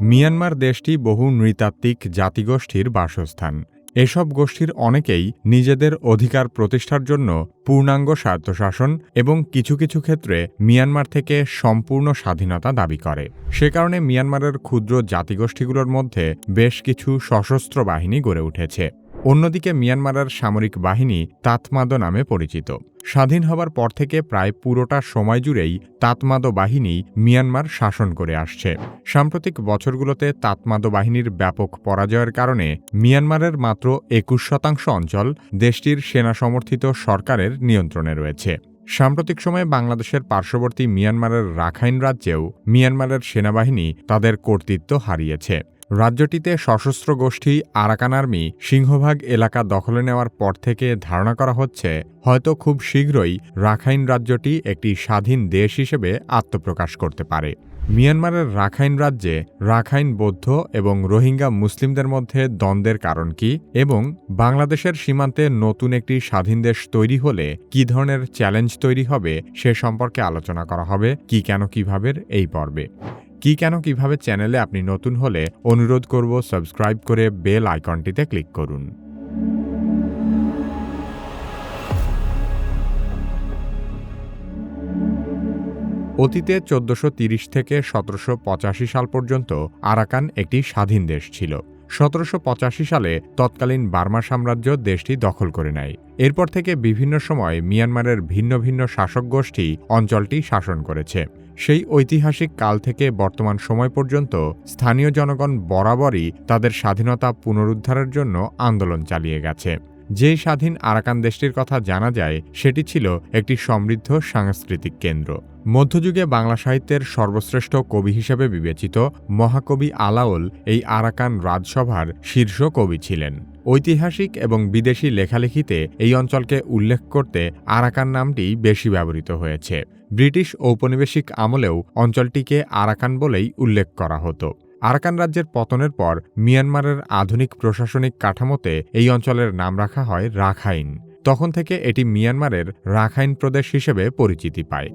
Myanmar দেশটি বহু নৃতাত্ত্বিক জাতিগোষ্ঠীর বাসস্থান। এসব গোষ্ঠীর অনেকেই নিজেদের অধিকার প্রতিষ্ঠার জন্য পূর্ণাঙ্গ স্বায়ত্তশাসন এবং কিছু কিছু ক্ষেত্রে মিয়ানমার থেকে সম্পূর্ণ স্বাধীনতা দাবি করে। সে কারণে মিয়ানমারের ক্ষুদ্র জাতিগোষ্ঠীগুলোর মধ্যে বেশ কিছু সশস্ত্র বাহিনী গড়ে উঠেছে। অন্যদিকে মিয়ানমারের সামরিক বাহিনী তাতমাদো নামে পরিচিত। স্বাধীন হবার পর থেকে প্রায় পুরোটা সময় জুড়েই তাতমাদো বাহিনী মিয়ানমার শাসন করে আসছে। সাম্প্রতিক বছরগুলোতে তাতমাদো বাহিনীর ব্যাপক পরাজয়ের কারণে মিয়ানমারের মাত্র একুশ শতাংশ অঞ্চল দেশটির সেনা সমর্থিত সরকারের নিয়ন্ত্রণে রয়েছে। সাম্প্রতিক সময়ে বাংলাদেশের পার্শ্ববর্তী মিয়ানমারের রাখাইন রাজ্যেও মিয়ানমারের সেনাবাহিনী তাদের কর্তৃত্ব হারিয়েছে। রাজ্যটিতে সশস্ত্র গোষ্ঠী আরাকান আর্মি সিংহভাগ এলাকা দখলে নেওয়ার পর থেকে ধারণা করা হচ্ছে, হয়তো খুব শীঘ্রই রাখাইন রাজ্যটি একটি স্বাধীন দেশ হিসেবে আত্মপ্রকাশ করতে পারে। মিয়ানমারের রাখাইন রাজ্যে রাখাইন বৌদ্ধ এবং রোহিঙ্গা মুসলিমদের মধ্যে দ্বন্দ্বের কারণ কি এবং বাংলাদেশের সীমান্তে নতুন একটি স্বাধীন দেশ তৈরি হলে কি ধরনের চ্যালেঞ্জ তৈরি হবে সে সম্পর্কে আলোচনা করা হবে, কি কেন, কীভাবে এই পর্বে। কি কেন, কীভাবে চ্যানেলে আপনি নতুন হলে অনুরোধ করব সাবস্ক্রাইব করে বেল আইকনটিতে ক্লিক করুন। অতীতে চোদ্দশো থেকে সতেরোশ পঁচাশি সাল পর্যন্ত আরাকান একটি স্বাধীন দেশ ছিল। সতেরোশো পঁচাশি সালে তৎকালীন বার্মা সাম্রাজ্য দেশটি দখল করে নেয়। এরপর থেকে বিভিন্ন সময় মিয়ানমারের ভিন্ন ভিন্ন শাসক গোষ্ঠী অঞ্চলটি শাসন করেছে। সেই ঐতিহাসিক কাল থেকে বর্তমান সময় পর্যন্ত স্থানীয় জনগণ বরাবরই তাদের স্বাধীনতা পুনরুদ্ধারের জন্য আন্দোলন চালিয়ে গেছে। যে স্বাধীন আরাকান দেশটির কথা জানা যায়, সেটি ছিল একটি সমৃদ্ধ সাংস্কৃতিক কেন্দ্র। মধ্যযুগে বাংলা সাহিত্যের সর্বশ্রেষ্ঠ কবি হিসেবে বিবেচিত মহাকবি আলাউল এই আরাকান রাজসভার শীর্ষ কবি ছিলেন। ঐতিহাসিক এবং বিদেশি লেখালেখিতে এই অঞ্চলকে উল্লেখ করতে আরাকান নামটি বেশি ব্যবহৃত হয়েছে। ব্রিটিশ ঔপনিবেশিক আমলেও অঞ্চলটিকে আরাকান বলেই উল্লেখ করা হতো। আরাকান রাজ্যের পতনের পর মিয়ানমারের আধুনিক প্রশাসনিক কাঠামোতে এই অঞ্চলের নাম রাখা হয় রাখাইন। তখন থেকে এটি মিয়ানমারের রাখাইন প্রদেশ হিসেবে পরিচিতি পায়।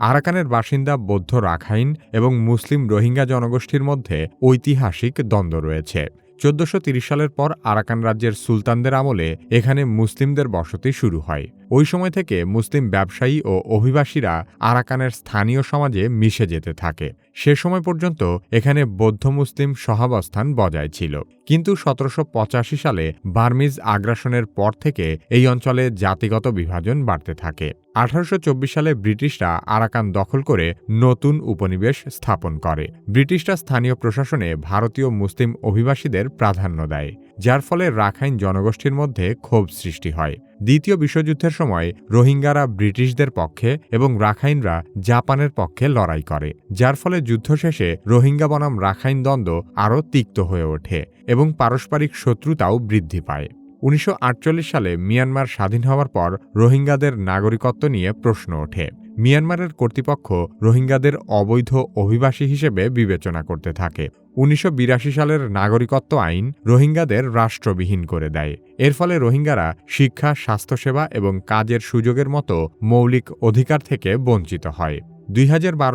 আরাকানের বাসিন্দা বৌদ্ধ রাখাইন এবং মুসলিম রোহিঙ্গা জনগোষ্ঠীর মধ্যে ঐতিহাসিক দ্বন্দ্ব রয়েছে। চোদ্দশো সালের পর আরাকান রাজ্যের সুলতানদের আমলে এখানে মুসলিমদের বসতি শুরু হয়। ওই সময় থেকে মুসলিম ব্যবসায়ী ও অভিবাসীরা আরাকানের স্থানীয় সমাজে মিশে যেতে থাকে। সে সময় পর্যন্ত এখানে বৌদ্ধ মুসলিম সহাবস্থান বজায় ছিল। কিন্তু সতেরোশো পঁচাশি সালে বার্মিজ আগ্রাসনের পর থেকে এই অঞ্চলে জাতিগত বিভাজন বাড়তে থাকে। আঠারোশো চব্বিশ সালে ব্রিটিশরা আরাকান দখল করে নতুন উপনিবেশ স্থাপন করে। ব্রিটিশরা স্থানীয় প্রশাসনে ভারতীয় মুসলিম অভিবাসীদের প্রাধান্য দেয়। যার ফলে রাখাইন জনগোষ্ঠীর মধ্যে ক্ষোভ সৃষ্টি হয়। দ্বিতীয় বিশ্বযুদ্ধের সময় রোহিঙ্গারা ব্রিটিশদের পক্ষে এবং রাখাইনরা জাপানের পক্ষে লড়াই করে, যার ফলে যুদ্ধ শেষে রোহিঙ্গা বনাম রাখাইন দ্বন্দ্ব আরও তিক্ত হয়ে ওঠে এবং পারস্পরিক শত্রুতাও বৃদ্ধি পায়। উনিশশো আটচল্লিশ সালে মিয়ানমার স্বাধীন হওয়ার পর রোহিঙ্গাদের নাগরিকত্ব নিয়ে প্রশ্ন ওঠে। মিয়ানমারের কর্তৃপক্ষ রোহিঙ্গাদের অবৈধ অভিবাসী হিসেবে বিবেচনা করতে থাকে। উনিশশো বিরাশি সালের নাগরিকত্ব আইন রোহিঙ্গাদের রাষ্ট্রবিহীন করে দেয়। এর ফলে রোহিঙ্গারা শিক্ষা, স্বাস্থ্যসেবা এবং কাজের সুযোগের মতো মৌলিক অধিকার থেকে বঞ্চিত হয়। দুই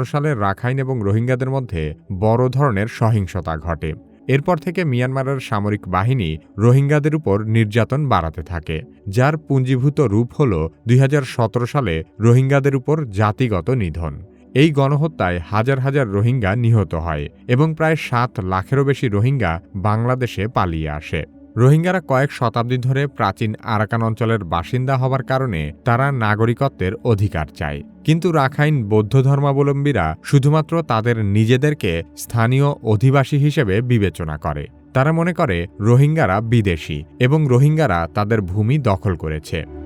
সালের রাখাইন এবং রোহিঙ্গাদের মধ্যে বড় ধরনের সহিংসতা ঘটে। এরপর থেকে মিয়ানমারের সামরিক বাহিনী রোহিঙ্গাদের উপর নির্যাতন বাড়াতে থাকে, যার পুঞ্জীভূত রূপ হল দুই হাজার সতেরো সালে রোহিঙ্গাদের উপর জাতিগত নিধন। এই গণহত্যায় হাজার হাজার রোহিঙ্গা নিহত হয় এবং প্রায় সাত লাখেরও বেশি রোহিঙ্গা বাংলাদেশে পালিয়ে আসে। রোহিঙ্গারা কয়েক শতাব্দী ধরে প্রাচীন আরাকান অঞ্চলের বাসিন্দা হবার কারণে তারা নাগরিকত্বের অধিকার চায়। কিন্তু রাখাইন বৌদ্ধ ধর্মাবলম্বীরা শুধুমাত্র তাদের নিজেদেরকে স্থানীয় অধিবাসী হিসেবে বিবেচনা করে। তারা মনে করে রোহিঙ্গারা বিদেশি এবং রোহিঙ্গারা তাদের ভূমি দখল করেছে।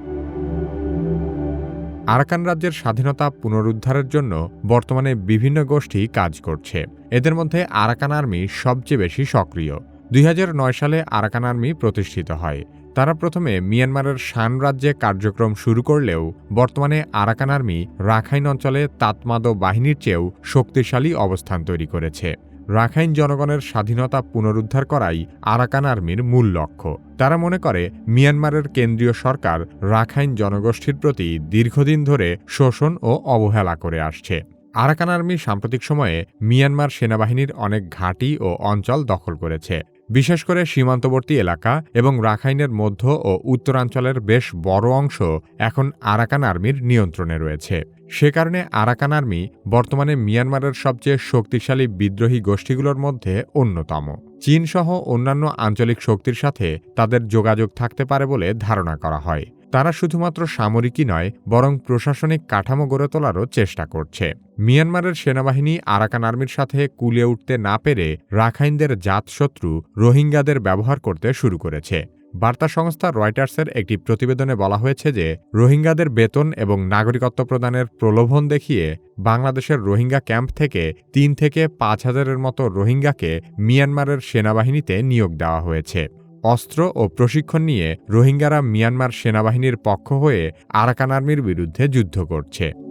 আরাকান রাজ্যের স্বাধীনতা পুনরুদ্ধারের জন্য বর্তমানে বিভিন্ন গোষ্ঠী কাজ করছে। এদের মধ্যে আরাকান আর্মি সবচেয়ে বেশি সক্রিয়। দুই হাজার নয় সালে আরাকান আর্মি প্রতিষ্ঠিত হয়। তারা প্রথমে মিয়ানমারের শান রাজ্যে কার্যক্রম শুরু করলেও বর্তমানে আরাকান আর্মি রাখাইন অঞ্চলে তাতমাদ বাহিনীর চেয়েও শক্তিশালী অবস্থান তৈরি করেছে। রাখাইন জনগণের স্বাধীনতা পুনরুদ্ধার করাই আরাকান আর্মির মূল লক্ষ্য। তারা মনে করে, মিয়ানমারের কেন্দ্রীয় সরকার রাখাইন জনগোষ্ঠীর প্রতি দীর্ঘদিন ধরে শোষণ ও অবহেলা করে আসছে। আরাকান আর্মি সাম্প্রতিক সময়ে মিয়ানমার সেনাবাহিনীর অনেক ঘাঁটি ও অঞ্চল দখল করেছে। বিশেষ করে সীমান্তবর্তী এলাকা এবং রাখাইনের মধ্য ও উত্তরাঞ্চলের বেশ বড় অংশ এখন আরাকান আর্মির নিয়ন্ত্রণে রয়েছে। সে কারণে আরাকান আর্মি বর্তমানে মিয়ানমারের সবচেয়ে শক্তিশালী বিদ্রোহী গোষ্ঠীগুলোর মধ্যে অন্যতম। চীন সহ অন্যান্য আঞ্চলিক শক্তির সাথে তাদের যোগাযোগ থাকতে পারে বলে ধারণা করা হয়। তারা শুধুমাত্র সামরিকই নয়, বরং প্রশাসনিক কাঠামো গড়ে তোলারও চেষ্টা করছে। মিয়ানমারের সেনাবাহিনী আরাকান আর্মির সাথে কুলে উঠতে না পেরে রাখাইনদের জাতশত্রু রোহিঙ্গাদের ব্যবহার করতে শুরু করেছে। বার্তা সংস্থা রয়টার্সের একটি প্রতিবেদনে বলা হয়েছে যে, রোহিঙ্গাদের বেতন এবং নাগরিকত্ব প্রদানের প্রলোভন দেখিয়ে বাংলাদেশের রোহিঙ্গা ক্যাম্প থেকে তিন থেকে পাঁচ হাজারের মতো রোহিঙ্গাকে মিয়ানমারের সেনাবাহিনীতে নিয়োগ দেওয়া হয়েছে। অস্ত্র ও প্রশিক্ষণ নিয়ে রোহিঙ্গারা মিয়ানমার সেনাবাহিনীর পক্ষ হয়ে আরাকান আর্মির বিরুদ্ধে যুদ্ধ করছে।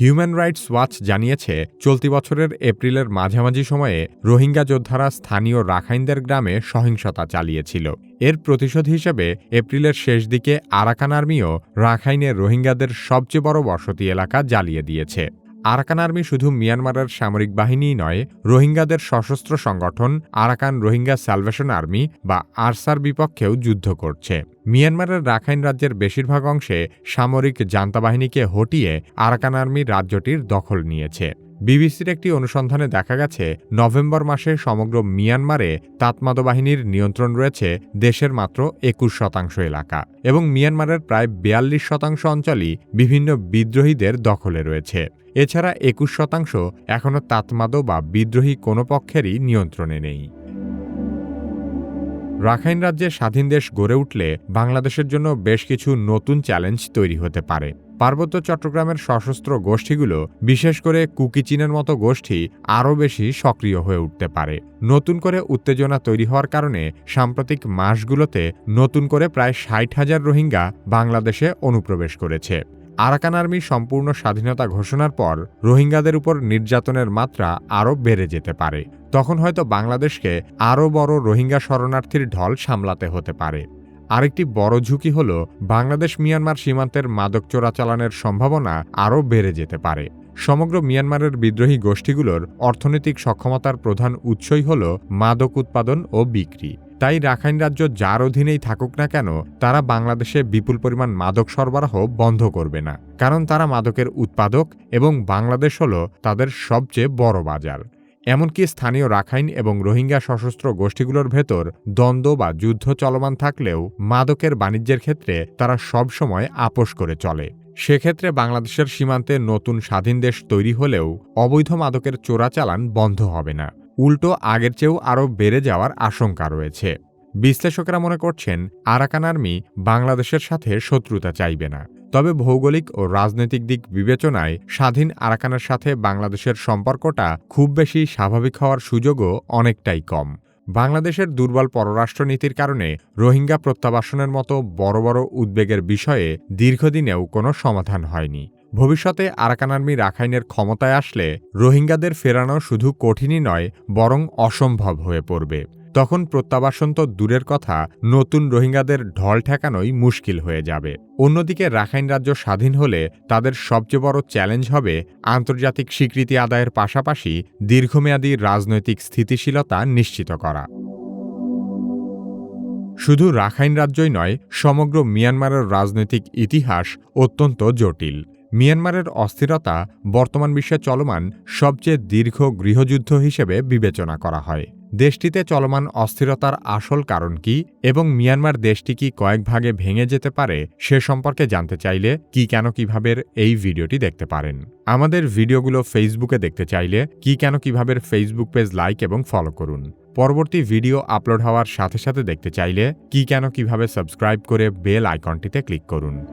হিউম্যান রাইটস ওয়াচ জানিয়েছে, চলতি বছরের এপ্রিলের মাঝামাঝি সময়ে রোহিঙ্গা যোদ্ধারা স্থানীয় রাখাইনদের গ্রামে সহিংসতা চালিয়েছিল। এর প্রতিশোধ হিসেবে এপ্রিলের শেষ দিকে আরাকান আর্মিও রাখাইনে রোহিঙ্গাদের সবচেয়ে বড় বসতি এলাকা জ্বালিয়ে দিয়েছে। আরাকান আর্মি শুধু মিয়ানমারের সামরিক বাহিনীই নয়, রোহিঙ্গাদের সশস্ত্র সংগঠন, আরাকান রোহিঙ্গা স্যালভেশন আর্মি বা আরসার বিপক্ষেও যুদ্ধ করছে। মিয়ানমারের রাখাইন রাজ্যের বেশিরভাগ অংশে সামরিক জান্তা বাহিনীকে হটিয়ে আরাকান আর্মি রাজ্যটির দখল নিয়েছে। বিবিসির একটি অনুসন্ধানে দেখা গেছে, নভেম্বর মাসে সমগ্র মিয়ানমারে তাতমাদ বাহিনীর নিয়ন্ত্রণ রয়েছে দেশের মাত্র একুশ শতাংশ এলাকা এবং মিয়ানমারের প্রায় বিয়াল্লিশ শতাংশ অঞ্চলই বিভিন্ন বিদ্রোহীদের দখলে রয়েছে। এছাড়া একুশ শতাংশ এখনও তাতমাদ বা বিদ্রোহী কোনো পক্ষেরই নিয়ন্ত্রণে নেই। রাখাইন রাজ্যে স্বাধীন দেশ গড়ে উঠলে বাংলাদেশের জন্য বেশ কিছু নতুন চ্যালেঞ্জ তৈরি হতে পারে। পার্বত্য চট্টগ্রামের সশস্ত্র গোষ্ঠীগুলো, বিশেষ করে কুকিচিনের মতো গোষ্ঠী, আরও বেশি সক্রিয় হয়ে উঠতে পারে। নতুন করে উত্তেজনা তৈরি হওয়ার কারণে সাম্প্রতিক মাসগুলোতে নতুন করে প্রায় ষাট হাজার রোহিঙ্গা বাংলাদেশে অনুপ্রবেশ করেছে। আরাকান আর্মি সম্পূর্ণ স্বাধীনতা ঘোষণার পর রোহিঙ্গাদের উপর নির্যাতনের মাত্রা আরও বেড়ে যেতে পারে। তখন হয়তো বাংলাদেশকে আরও বড় রোহিঙ্গা শরণার্থীর ঢল সামলাতে হতে পারে। আরেকটি বড় ঝুঁকি হল, বাংলাদেশ মিয়ানমার সীমান্তের মাদক চোরাচালানের সম্ভাবনা আরও বেড়ে যেতে পারে। সমগ্র মিয়ানমারের বিদ্রোহী গোষ্ঠীগুলোর অর্থনৈতিক সক্ষমতার প্রধান উৎসই হল মাদক উৎপাদন ও বিক্রি। তাই রাখাইন রাজ্য যার অধীনেই থাকুক না কেন, তারা বাংলাদেশে বিপুল পরিমাণ মাদক সরবরাহ বন্ধ করবে না। কারণ তারা মাদকের উৎপাদক এবং বাংলাদেশ হল তাদের সবচেয়ে বড় বাজার। এমনকি স্থানীয় রাখাইন এবং রোহিঙ্গা সশস্ত্র গোষ্ঠীগুলোর ভেতর দ্বন্দ্ব বা যুদ্ধ চলমান থাকলেও মাদকের বাণিজ্যের ক্ষেত্রে তারা সবসময় আপোষ করে চলে। সেক্ষেত্রে বাংলাদেশের সীমান্তে নতুন স্বাধীন দেশ তৈরি হলেও অবৈধ মাদকের চোরাচালান বন্ধ হবে না। উল্টো আগের চেয়েও আরও বেড়ে যাওয়ার আশঙ্কা রয়েছে। বিশ্লেষকরা মনে করছেন, আরাকান আর্মি বাংলাদেশের সাথে শত্রুতা চাইবে না। তবে ভৌগোলিক ও রাজনৈতিক দিক বিবেচনায় স্বাধীন আরাকানের সাথে বাংলাদেশের সম্পর্কটা খুব বেশি স্বাভাবিক হওয়ার সুযোগও অনেকটাই কম। বাংলাদেশের দুর্বল পররাষ্ট্রনীতির কারণে রোহিঙ্গা প্রত্যাবাসনের মতো বড় বড় উদ্বেগের বিষয়ে দীর্ঘদিনেও কোনো সমাধান হয়নি। ভবিষ্যতে আরাকান আর্মি রাখাইনের ক্ষমতায় আসলে রোহিঙ্গাদের ফেরানো শুধু কঠিনই নয়, বরং অসম্ভব হয়ে পড়বে। তখন প্রত্যাবাসন তো দূরের কথা, নতুন রোহিঙ্গাদের ঢল ঠেকানোই মুশকিল হয়ে যাবে। অন্যদিকে রাখাইন রাজ্য স্বাধীন হলে তাদের সবচেয়ে বড় চ্যালেঞ্জ হবে আন্তর্জাতিক স্বীকৃতি আদায়ের পাশাপাশি দীর্ঘমেয়াদী রাজনৈতিক স্থিতিশীলতা নিশ্চিত করা। শুধু রাখাইন রাজ্যই নয়, সমগ্র মিয়ানমারের রাজনৈতিক ইতিহাস অত্যন্ত জটিল। মিয়ানমারের অস্থিরতা বর্তমান বিশ্বে চলমান সবচেয়ে দীর্ঘ গৃহযুদ্ধ হিসেবে বিবেচনা করা হয়। দেশটিতে চলমান অস্থিরতার আসল কারণ কি এবং মিয়ানমার দেশটি কি কয়েক ভাগে ভেঙে যেতে পারে সে সম্পর্কে জানতে চাইলে কি কেন কীভাবে এই ভিডিওটি দেখতে পারেন। আমাদের ভিডিওগুলো ফেসবুকে দেখতে চাইলে কি কেন কীভাবে ফেসবুক পেজ লাইক এবং ফলো করুন। পরবর্তী ভিডিও আপলোড হওয়ার সাথে সাথে দেখতে চাইলে কি কেন কীভাবে সাবস্ক্রাইব করে বেল আইকনটিতে ক্লিক করুন।